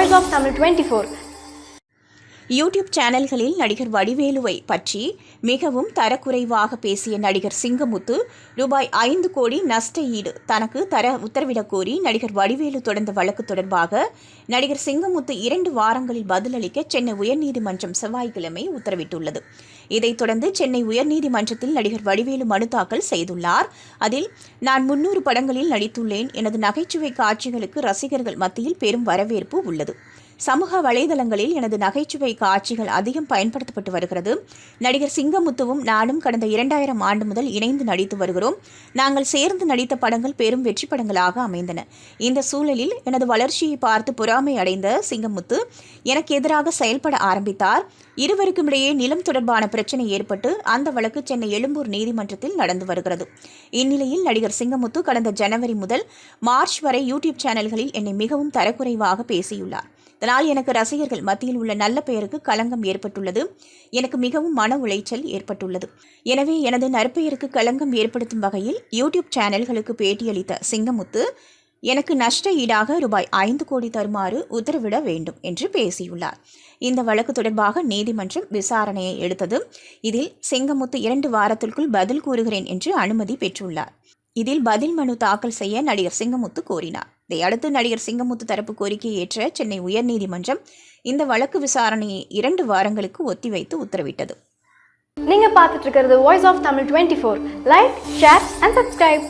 Voice of Tamil 24. YouTube சேனல்களில் நடிகர் வடிவேலுவை பற்றி மிகவும் தரக்குறைவாக பேசிய நடிகர் சிங்கமுத்து ரூபாய் ஐந்து கோடி நஷ்ட ஈடு தனக்கு தர உத்தரவிடக் கோரி நடிகர் வடிவேலு தொடர்ந்த வழக்கு தொடர்பாக நடிகர் சிங்கமுத்து இரண்டு வாரங்களில் பதிலளிக்க சென்னை உயர்நீதிமன்றம் செவ்வாய்க்கிழமை உத்தரவிட்டுள்ளது. இதைத் தொடர்ந்து சென்னை உயர்நீதிமன்றத்தில் நடிகர் வடிவேலு மனு தாக்கல் செய்துள்ளார். அதில் நான் முன்னூறு படங்களில் நடித்துள்ளேன். எனது நகைச்சுவை காட்சிகளுக்கு ரசிகர்கள் மத்தியில் பெரும் வரவேற்பு உள்ளது. சமூக வலைதளங்களில் எனது நகைச்சுவை காட்சிகள் அதிகம் பயன்படுத்தப்பட்டு வருகிறது. நடிகர் சிங்கமுத்துவும் நானும் கடந்த இரண்டாயிரம் ஆண்டு முதல் இணைந்து நடித்து வருகிறோம். நாங்கள் சேர்ந்து நடித்த படங்கள் பெரும் வெற்றி படங்களாக அமைந்தன. இந்த சூழலில் எனது வளர்ச்சியை பார்த்து பொறாமை அடைந்த சிங்கமுத்து எனக்கு எதிராக செயல்பட ஆரம்பித்தார். இருவருக்கும் இடையே நிலம் தொடர்பான பிரச்சனை ஏற்பட்டு அந்த வழக்கு சென்னை எழும்பூர் நீதிமன்றத்தில் நடந்து வருகிறது. இந்நிலையில் நடிகர் சிங்கமுத்து கடந்த ஜனவரி முதல் மார்ச் வரை யூடியூப் சேனல்களில் என்னை மிகவும் தரக்குறைவாக பேசியுள்ளார். இதனால் எனக்கு ரசிகர்கள் மத்தியில் உள்ள நல்ல பெயருக்கு களங்கம் ஏற்பட்டுள்ளது. எனக்கு மிகவும் மன உளைச்சல் ஏற்பட்டுள்ளது. எனவே எனது நற்பெயருக்கு களங்கம் ஏற்படுத்தும் வகையில் யூடியூப் சேனல்களுக்கு பேட்டியளித்த சிங்கமுத்து எனக்கு நஷ்ட ஈடாக ரூபாய் ஐந்து கோடி தருமாறு உத்தரவிட வேண்டும் என்று பேசியுள்ளார். இந்த வழக்கு தொடர்பாக நீதிமன்றம் விசாரணையை எடுத்தது. இதில் சிங்கமுத்து இரண்டு வாரத்திற்குள் பதில் கூறுகிறேன் என்று அனுமதி பெற்றுள்ளார். இதில் பதில் மனு தாக்கல் செய்ய நடிகர் சிங்கமுத்து கோரினார். இதையடுத்து நடிகர் சிங்கமுத்து தரப்பு கோரிக்கையை ஏற்ற சென்னை உயர்நீதிமன்றம் இந்த வழக்கு விசாரணையை இரண்டு வாரங்களுக்கு ஒத்திவைத்து உத்தரவிட்டது. நீங்க பார்த்துட்டு இருக்கிறது voice of Tamil twenty four like share and subscribe